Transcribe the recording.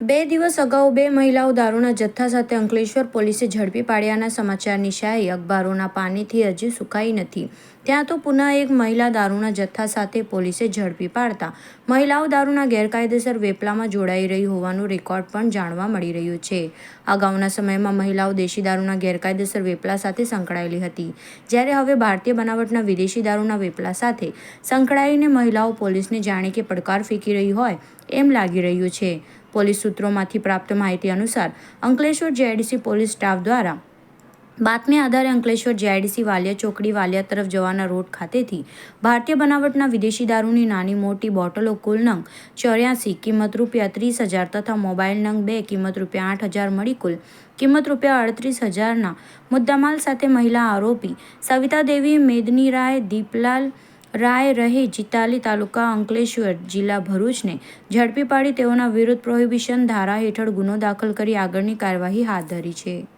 બે દિવસ અગાઉ બે મહિલાઓ દારૂના જથ્થા સાથે અંકલેશ્વર પોલીસે ઝડપી પાડ્યાના સમાચારની શાહી અખબારોના પાણીથી હજી સુકાઈ નથી. ત્યાં તો પુનઃ એક મહિલા દારૂના જથ્થા સાથે પોલીસે ઝડપી પાડતા મહિલાઓ દારૂના ગેરકાયદેસર વેપલામાં જોડાઈ રહી હોવાનું રેકોર્ડ પણ જાણવા મળી રહ્યું છે. અગાઉના સમયમાં મહિલાઓ દેશી દારૂના ગેરકાયદેસર વેપલા સાથે સંકળાયેલી હતી. જ્યારે હવે ભારતીય બનાવટના વિદેશી દારૂના વેપલા સાથે સંકળાઈને મહિલાઓ પોલીસને જાણે કે પડકાર ફેંકી રહી હોય એમ લાગી રહ્યું છે. પોલીસ સૂત્રોમાંથી પ્રાપ્ત માહિતી અનુસાર અંકલેશ્વર જેઆઈડીસી પોલીસ સ્ટાફ દ્વારા બાતમી આધારે અંકલેશ્વર જેઆઈડીસી વાલિયા ચોકડી વાલિયા તરફ જવાના રોડ ખાતેથી ભારતીય બનાવટના વિદેશી દારૂની નાની મોટી બોટલો કુલ નંગ ચોર્યાસી, કિંમત રૂપિયા ત્રીસ હજાર તથા મોબાઈલ નંગ બે, કિંમત રૂપિયા આઠ હજાર મળી કુલ કિંમત રૂપિયા અડત્રીસ હજારના મુદ્દામાલ સાથે મહિલા આરોપી સવિતા દેવી મેદની રાય, દીપલાલ રાય રહે જીતાલી તાલુકા અંકલેશ્વર જિલ્લા ભરૂચને ઝડપી પાડી તેઓના વિરુદ્ધ પ્રોહિબિશન ધારા હેઠળ ગુનો દાખલ કરી આગળની કાર્યવાહી હાથ ધરી છે.